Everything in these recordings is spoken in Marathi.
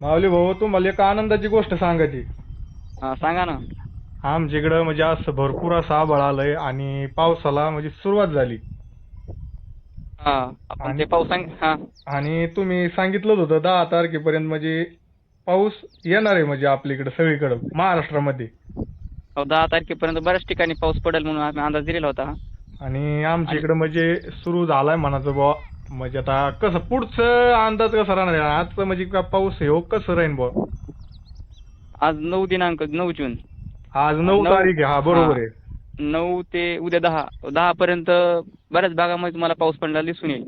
माऊली भाऊ तुम्हाला एक आनंदाची गोष्ट सांगायची हा सांगा ना. आमच्या इकडं म्हणजे असं भरपूर असं आभाळ आलंय आणि पावसाला म्हणजे सुरुवात झाली. हा आपण आणि- ते हा. तुम्ही सांगितलंच होतं दहा तारखेपर्यंत म्हणजे पाऊस येणार आहे म्हणजे आपल्याकडे सगळीकडं महाराष्ट्रामध्ये. हो, दहा तारखेपर्यंत बऱ्याच ठिकाणी पाऊस पडेल म्हणून आम्ही अंदाज दिलेला होता. आणि आमच्या इकडं म्हणजे सुरू झालाय म्हणायचं बुवा. म्हणजे आता कसं पुढचं अंदाज कसा राहणार आहे? आजचं म्हणजे का पाऊस हे हो कसं राहीन बुवा? आज नऊ दिनांक नऊ जून. आज नऊ नऊ- तारीख आहे हा बरोबर. आहे. नऊ ते उद्या दहा. दहा पर्यंत बऱ्याच भागामध्ये तुम्हाला पाऊस पडलेला दिसून येईल.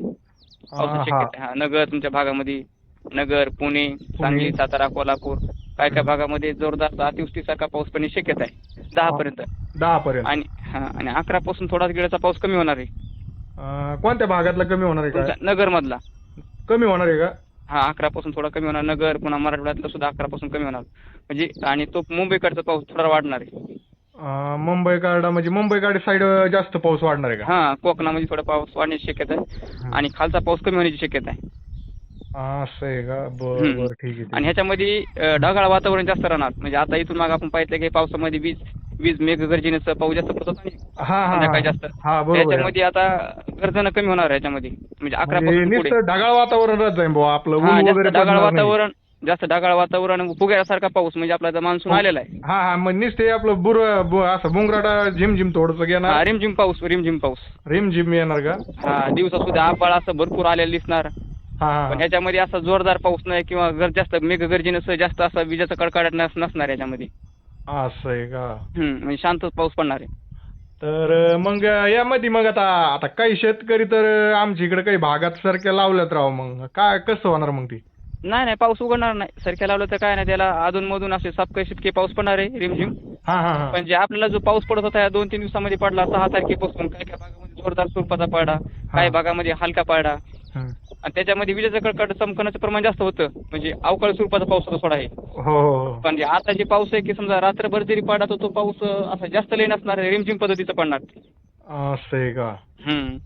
पावसाची हा, शक्यता. हा नगर तुमच्या भागामध्ये नगर पुणे सांगली सातारा कोल्हापूर काय काय भागामध्ये जोरदार अतिवृष्टीसारखा पाऊस पडण्याची शक्यता आहे. दहा. पर्यंत. दहा पर्यंत. आणि हा आणि अकरा पासून थोडा वेळाचा पाऊस कमी होणार आहे. कोणत्या भागातला कमी होणार आहे का नगर मधला कमी होणार आहे का? हा अकरा पासून थोडा कमी होणार. नगर पुन्हा मराठवाड्यातला सुद्धा अकरा पासून कमी होणार. म्हणजे आणि तो मुंबईकडचा पाऊस थोडा वाढणार आहे. मुंबई कार्डा म्हणजे मुंबई कार्ड साईड जास्त पाऊस वाढणार आहे का? हा कोकणामध्ये थोडा पाऊस वाढण्याची शक्यता आहे. आणि खालचा पाऊस कमी होण्याची शक्यता आहे. असं आहे का? बर ठीक आहे आणि ह्याच्यामध्ये ढगाळ वातावरण जास्त राहणार. म्हणजे आता इथून मागे आपण पाहिलं की पावसामध्ये वीज वीज मेघगर्जनेचं पाऊस जास्त पडत. हा संध्याकाळी. जास्त. हा बरोबर आहे. त्याच्यामध्ये आता गर्जना कमी होणार आहे ह्याच्यामध्ये म्हणजे अकरा म्हणजे पासून पुढे. नुसतं ढगाळ वातावरण बुवा आपलं हा ऊन जास्त वगैरे ढगाळ पडणार नाही. वातावरण जास्त ढगाळ वातावरण फुग्यासारखा पाऊस म्हणजे आपला आता मान्सून आलेला आहे. हा हा मग नुसते आपलं बुर बु- असं बुंगराटा झिम झिम थोडस हा घेणार रिमझिम पाऊस रिमझिम पाऊस. रिम झिम येणार का? हा दिवसा सुद्धा आबाळ असं भरपूर आलेलं दिसणार. हा हा पण ह्याच्यामध्ये असा जोरदार पाऊस नाही किंवा जास्त मेघगर्जनेसह जास्त असा विजेचा कडकडाट नस- नसणार याच्यामध्ये. असं आहे का? हम्म, म्हणजे शांत पाऊस पडणार आहे. तर मग यामध्ये मग आता आता काही शेतकरी तर आमच्या इकडे काही भागात सारख्या लावल्यात राव मग. काय कसं होणार मग ती? नाही नाही पाऊस उघडणार नाही. सारख्या लावलं तर काय नाही त्याला अधूनमधून असे सापके शिपके पाऊस पडणार आहे रिमझिम. हा हा हा. पण जे आपल्याला जो पाऊस पडत होता या दोन तीन दिवसामध्ये पडला सहा तारखेपासून. काही काही भागामध्ये जोरदार स्वरूपाचा पडला काही भागामध्ये हलका पडला हम्म. आणि त्याच्यामध्ये विजेचं कडकड चमकण्याचं प्रमाण जास्त होतं म्हणजे अवकाळी स्वरूपाचा पाऊस थोडा आहे हो हो हो. पण जे आता जे पाऊस आहे की समजा रात्रभर जरी पडला तर तो पाऊस असा जास्त लई नसणार आहे रिमझिम पद्धतीचा पडणार असं आहे का हम्म.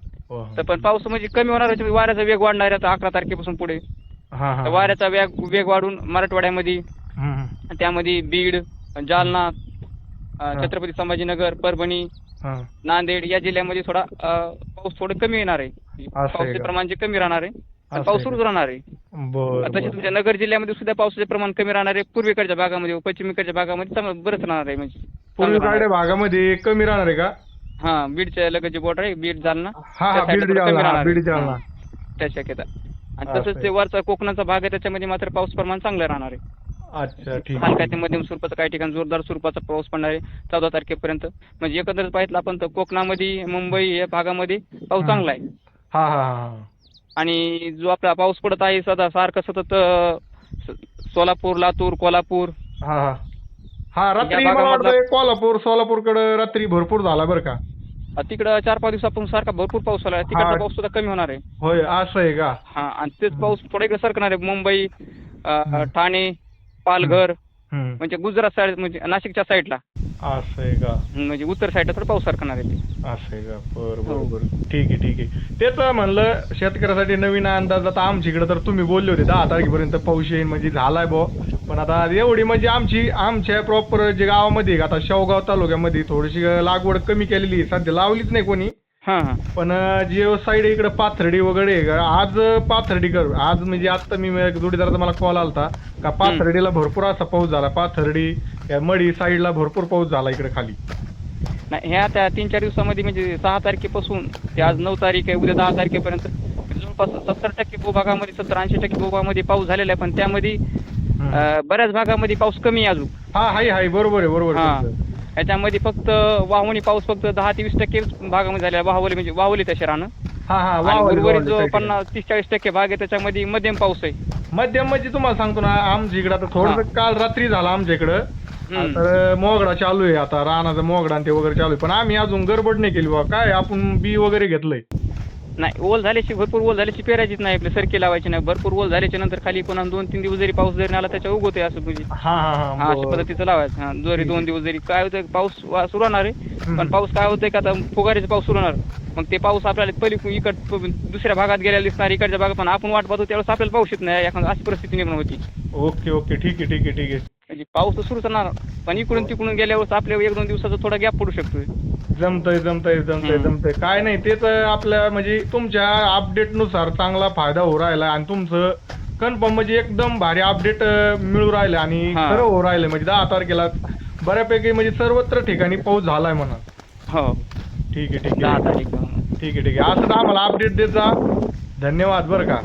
तर पण पाऊस म्हणजे कमी होणार आहे, वाऱ्याचा वेग वाढणार आहे आता अकरा तारखेपासून पुढे वाऱ्याचा वेग वेग वाढून मराठवाड्यामध्ये. त्यामध्ये बीड जालना. छत्रपती संभाजीनगर परभणी. नांदेड या जिल्ह्यामध्ये थोडा अं, पाऊस थोडं कमी येणार आहे आहे पावसाचे का? प्रमाण जे कमी राहणार आहे असं पाऊस आहे सुरूच का? राहणार आहे बर तसे बर. तुमच्या नगर जिल्ह्यामध्ये सुद्धा पावसाचे प्रमाण कमी राहणार आहे पूर्वेकडच्या भागामध्ये व पश्चिमेकडच्या भागामध्ये चांगलं बरंच राहणार आहे म्हणजे पूर्वी चांगलं राहणार भागामध्ये कमी राहणार आहे का. हा बीडच्या लगतची बॉर्डर आहे बीड जालना हा त्या हा side ला बीड थोडं कमी जालना हा, राहणार आहे. बीड जालना हा, त्या शक्यता आणि असं तसंच आहे. ते वरचा कोकणाचा भाग आहे त्याच्यामध्ये मात्र पाऊस प्रमाण चांगलं राहणार आहे अच्छा ठीक हलका आहे. ते मध्यम स्वरूपाचा काही ठिकाणी जोरदार स्वरूपाचा पाऊस पडणार आहे चौदा तारखेपर्यंत. म्हणजे एकंदरीत पाहिलं आपण तर कोकणामध्ये मुंबई या भागामध्ये पाऊस हा. चांगला आहे. हा हा हा हा. आणि जो आपला पाऊस पडत आहे सदा सारखं सतत अं, स- सोलापूर लातूर कोल्हापूर. हा हा. हा रात्री या मला भागामधला- वाटतं कोल्हापूर सोलापूरकडे रात्री भरपूर झाला बरं का. अं, तिकडं चार पाच दिवसापासून सारखा भरपूर पाऊस आला तिकडचा हा. पाऊस सुद्धा कमी होणार आहे. होय असं आहे का? हा आणि तेच पाऊस थोडा इकडे सरकणार आहे. मुंबई अं. ठाणे पालघर. म्हणजे गुजरात साईड म्हणजे नाशिकच्या साईडला असं आहे का? म्हणजे उत्तर साईडला थोडा पाऊस सरकणार आहे ते असं आहे का? बर बर हो. ठीक आहे ठीक आहे. तेच म्हणलं शेतकऱ्यासाठी नवीन अंदाज आता आमच्या इकडे तर तुम्ही बोलले होते दहा तारखेपर्यंत पाऊस येईल म्हणजे झालाय बो पण आता एवढी म्हणजे आमची आमच्या प्रॉपर जे गावामध्ये आता शेवगाव तालुक्यामध्ये थोडीशी लागवड कमी केलेली आहे. सध्या लावलीच नाही कोणी. हां. हां पण जे साईड इकडे पाथर्डी वगैरे आहे. का, आज पाथर्डी कर. आज म्हणजे आता मी एक जोडीदाराचा मला कॉल आलता का पाथर्डीला भरपूर असा पाऊस झाला. पाथर्डी या मडी साईडला भरपूर पाऊस झाला इकडे खाली. नाही ह्या त्या तीन चार दिवसामध्ये म्हणजे सहा तारखेपासून ते आज नऊ तारीख आहे उद्या दहा तारखेपर्यंत. जवळपास सत्तर टक्के भूभागामध्ये सत्तर ऐंशी टक्के भूभागामध्ये पाऊस झालेला आहे पण त्यामध्ये. अं, बऱ्याच भागामध्ये पाऊस कमी आहे अजून. हा हाय हाय. बरोबर आहे बरोबर आहे हा. तुमचं. याच्यामध्ये फक्त वाहुणी पाऊस फक्त दहा ते वीस टक्के भागामध्ये झालेला. वाहुवली म्हणजे वाहुली तशा राहणं. हा हा उर्वरित जो पन्नास तीस चाळीस टक्के भाग आहे. त्याच्यामध्ये मध्यम पाऊस आहे. मध्यम म्हणजे तुम्हाला सांगतो ना आमच्या इकडे आता थोडस काल रात्री झाला आमच्या इकडं. हम्म. तर मोगडा चालू आहे. आता रानाचा मोगडा आणि ते वगैरे चालू आहे. पण आम्ही अजून गडबड नाही केली बाबा. काय आपण बी वगैरे घेतलंय. नाही ओल झाल्याची भरपूर ओल झाल्याची पेरायचीच नाही आपली सरकी लावायची नाही. भरपूर ओल झाल्याच्यानंतर खाली पुन्हा दोन तीन दिवस जरी पाऊस जरी आला त्याच्या उगवते असं म्हणजे. हा हा हा हा अशा. पद्धतीचं लावायचं. हा जरी दोन दिवस जरी काय होतं पाऊस सुरू होणार आहे. पण पाऊस काय होतंय का आता फुगारीचा पाऊस सुरू होणार. मग ते पाऊस आपल्याला पहिली इकड दुसऱ्या भागात गेलेला दिसणार इकडच्या भागात पण आपण वाट पाहतो त्यावेळेस आपल्याला पाऊस येत नाही. एखादी अशी परिस्थिती निर्माण होती. Okay okay. ठीक आहे ठीक आहे ठीक आहे. म्हणजे पाऊस तर सुरूच राहणार. पण इकडून तिकडून गेल्यावर आपल्याला एक दोन दिवसाचा थोडा गॅप पडू शकतोय. जमतंय जमतंय जमतंय. जमतंय. काय नाही तेच आपल्या म्हणजे तुमच्या अपडेटनुसार चांगला फायदा होऊ राहिला आणि तुमचं कन्फर्म म्हणजे एकदम भारी अपडेट मिळू राहिलं आणि हा. खरं होऊ राहिलं. म्हणजे दहा तारखेला बऱ्यापैकी म्हणजे सर्वत्र ठिकाणी पाऊस झालाय म्हणा. हो. ठीक आहे ठीक दहा आहे तारीख. ठीक आहे ठीक आहे. असं आम्हाला अपडेट देत जा. धन्यवाद बरं का.